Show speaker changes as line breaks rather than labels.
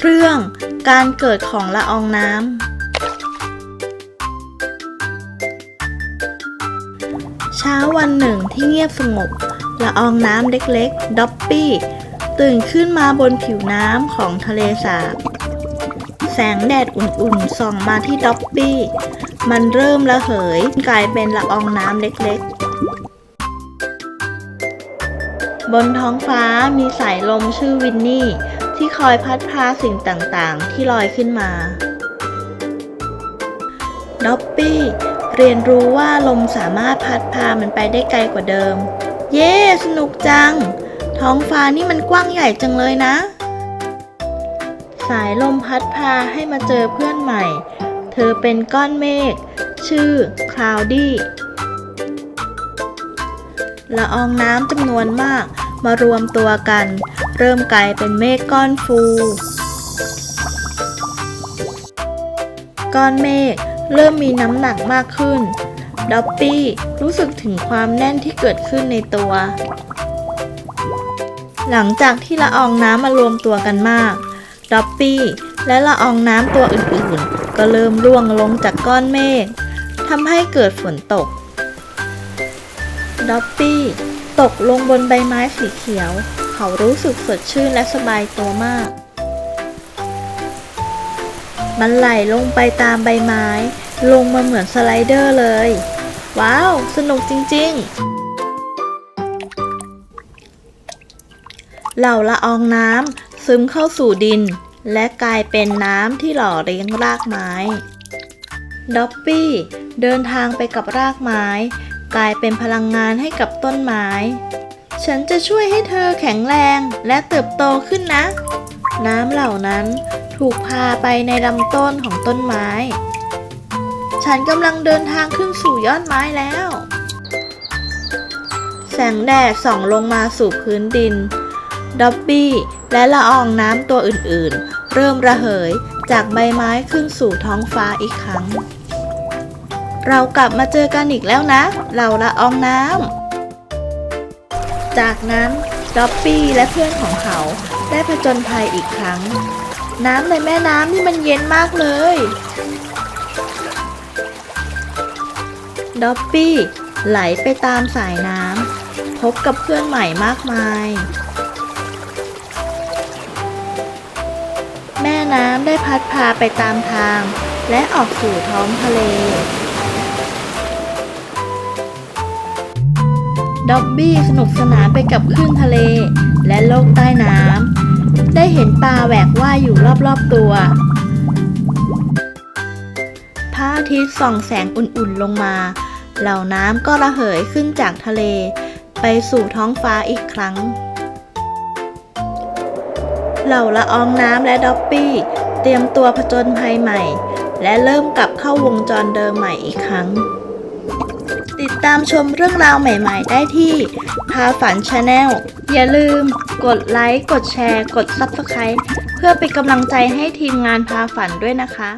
เรื่องการเกิดของละอองน้ำ เช้าวันหนึ่งที่เงียบสงบ ละอองน้ำเล็กๆ ด็อปปี้ ตื่นขึ้นมาบนผิวน้ำของทะเลสาบ แสงแดดอุ่นๆ ส่องมาที่ด็อปปี้ มันเริ่มระเหยกลายเป็นละอองน้ำเล็กๆบนท้องฟ้ามีสายลมชื่อวินนี่ ที่คอยพัดพาสิ่งต่างๆ ที่ลอยขึ้นมาด็อปปี้เรียนรู้ว่าลมสามารถพัดพามันไปได้ไกลกว่าเดิม เย้ สนุกจัง ท้องฟ้านี่มันกว้างใหญ่จังเลยนะ สายลมพัดพาให้มาเจอเพื่อนใหม่ เธอเป็นก้อนเมฆ ชื่อคลาวดี้ละอองน้ำจำนวนมากมารวมตัวกัน เริ่มกลายเป็นเมฆก้อนฟู ก้อนเมฆเริ่มมีน้ำหนักมากขึ้นด็อปปี้รู้สึกถึงความแน่นที่เกิดขึ้นในตัว หลังจากที่ละอองน้ำมารวมตัวกันมากด็อปปี้และละอองน้ำตัวอื่นๆ ก็เริ่มร่วงลงจากก้อนเมฆทำให้เกิดฝนตกด็อปปี้ตกลงบนใบไม้สีเขียว เขารู้สึกสดชื่นและสบายตัวมาก มันไหลลงไปตามใบไม้ ลงมาเหมือนสไลเดอร์เลย ว้าว สนุกจริง ๆ เหล่าละอองน้ำซึมเข้าสู่ดิน และกลายเป็นน้ำที่หล่อเลี้ยงรากไม้ด็อปปี้เดินทางไปกับรากไม้ กลายเป็นพลังงานให้กับต้นไม้ ฉันจะช่วยให้เธอแข็งแรงและเติบโตขึ้นนะ น้ำเหล่านั้นถูกพาไปในลำต้นของต้นไม้ ฉันกำลังเดินทางขึ้นสู่ยอดไม้แล้ว แสงแดดส่องลงมาสู่พื้นดิน ด็อบบี้และละอองน้ำตัวอื่นๆ เริ่มระเหยจากใบไม้ขึ้นสู่ท้องฟ้าอีกครั้ง เรากลับมาเจอกันอีกแล้วนะเหล่าละอองน้ำ จากนั้นด็อบบี้และเพื่อนของเขาได้ผจญภัยอีกครั้ง น้ำในแม่น้ำนี่มันเย็นมากเลยด็อบบี้ไหลไปตามสายน้ำพบกับเพื่อนใหม่มากมาย แม่น้ำได้พัดพาไปตามทาง และออกสู่ท้องทะเล ด็อบบี้สนุกสนานไปกับคลื่นทะเล และโลกใต้น้ำ ได้เห็นปลาแหวกว่ายอยู่รอบๆตัว พระอาทิตย์ส่องแสงอุ่นๆลงมา เหล่าน้ำก็ระเหยขึ้นจากทะเล ไปสู่ท้องฟ้าอีกครั้ง เหล่าละอองน้ำและด็อปปี้เตรียมตัวผจญภัยใหม่ และเริ่มกลับเข้าวงจรเดิมใหม่อีกครั้ง ติดตามชมเรื่องราวใหม่ๆ ได้ที่พาฝันชาแนลอย่าลืมกดไลค์ กดแชร์ กด Subscribe เพื่อเป็นกำลังใจให้ทีมงานพาฝันด้วยนะคะ